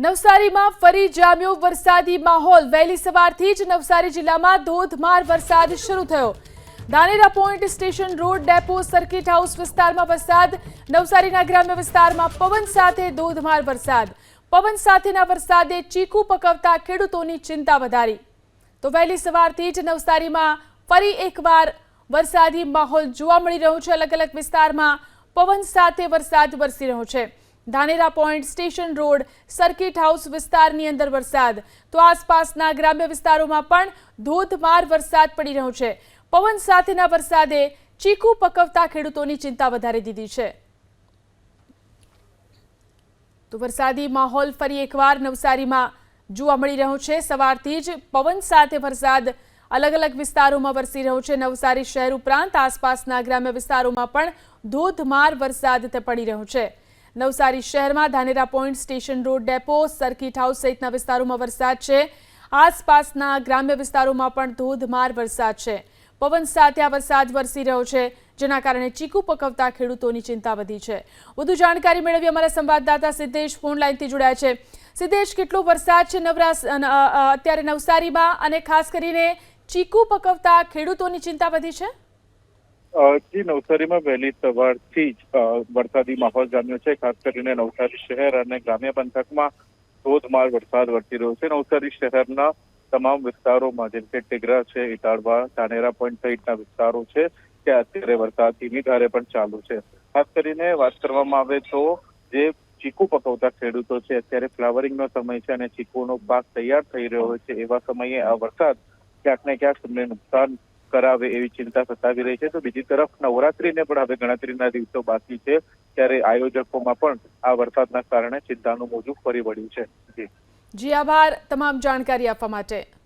નવસારીમાં ફરી જામ્યો વરસાદી માહોલ. વહેલી સવારથી જ નવસારી જિલ્લામાં ધોધમાર વરસાદ શરૂ થયો. Dhanera point station road depot, circuit house વિસ્તારમાં વરસાદ. નવસારીના ગ્રામ્ય વિસ્તારમાં પવન સાથે ધોધમાર વરસાદ. પવન સાથેના વરસાદે ચીકુ પકવતા ખેડૂતોની ચિંતા વધારી. તો વહેલી સવારથી જ નવસારીમાં ફરી એકવાર વરસાદી માહોલ જોવા મળી રહ્યો છે. અલગ અલગ વિસ્તારમાં પવન સાથે વરસાદ વરસી રહ્યો છે. Dhanera point station road circuit house વિસ્તારની અંદર વરસાદ. તો આસપાસના ગ્રામ્ય વિસ્તારોમાં પણ ધોધમાર વરસાદ પડી રહ્યો છે. પવન સાથેના વરસાદે ચીકુ પકવતા ખેડૂતોની ચિંતા વધારી દીધી છે. તો વરસાદી માહોલ ફરી એકવાર નવસારીમાં જોવા મળી રહ્યો છે. સવારથી જ પવન સાથે વરસાદ અલગ અલગ વિસ્તારોમાં વરસી રહ્યો છે. નવસારી શહેર ઉપરાંત આસપાસના ગ્રામ્ય વિસ્તારોમાં પણ ધોધમાર વરસાદ પડી રહ્યો છે. નવસારી શહેરમાં Dhanera point station road depot circuit house સહિતના વિસ્તારોમાં વરસાદ છે. આસપાસના ગ્રામ્ય વિસ્તારોમાં પણ ધોધમાર વરસાદ છે. પવન સાથે આ વરસાદ વરસી રહ્યો છે જેના કારણે ચીકુ પકવતા ખેડૂતોની ચિંતા વધી છે. વધુ જાણકારી મેળવી અમારા સંવાદદાતા સિદ્ધેશ ફોન લાઈનથી જોડાયા છે. સિદ્ધેશ કેટલો વરસાદ છે અ, અત્યારે નવસારીમાં? અને ખાસ કરીને ચીકુ પકવતા ખેડૂતોની ચિંતા વધી છે? જી, નવસારીમાં વહેલી સવારથી જ વરસાદી માહોલ જામ્યો છે. ખાસ કરીને નવસારી શહેર અને ગ્રામ્ય પંથકમાં ધોધમાર વરસાદ વરસી રહ્યો છે. નવસારી શહેરના તમામ વિસ્તારોમાં, જેમ કે ટેગરા છે ઇટાળવા ધાનેરા પોઈન્ટ સહિતના વિસ્તારો છે, ત્યાં અત્યારે વરસાદ ધીમી ધારે પણ ચાલુ છે. ખાસ કરીને વાત કરવામાં આવે તો, જે ચીકુ પકવતા ખેડૂતો છે, અત્યારે ફ્લાવરિંગનો સમય છે અને ચીકુનો પાક તૈયાર થઈ રહ્યો છે. એવા સમયે આ વરસાદ ક્યાંક ને ક્યાંક તેમને નુકસાન કરાવે એવી ચિંતા સતાવી રહી છે. તો બીજી તરફ નવરાત્રીને પણ હવે ગણતરીના દિવસો બાકી છે. ત્યારે આયોજકોમાં પણ આ વરસાદના કારણે ચિંતાનું મોજું ફરી વળ્યું છે. જી. જી, આભાર તમામ જાણકારી આપવા માટે.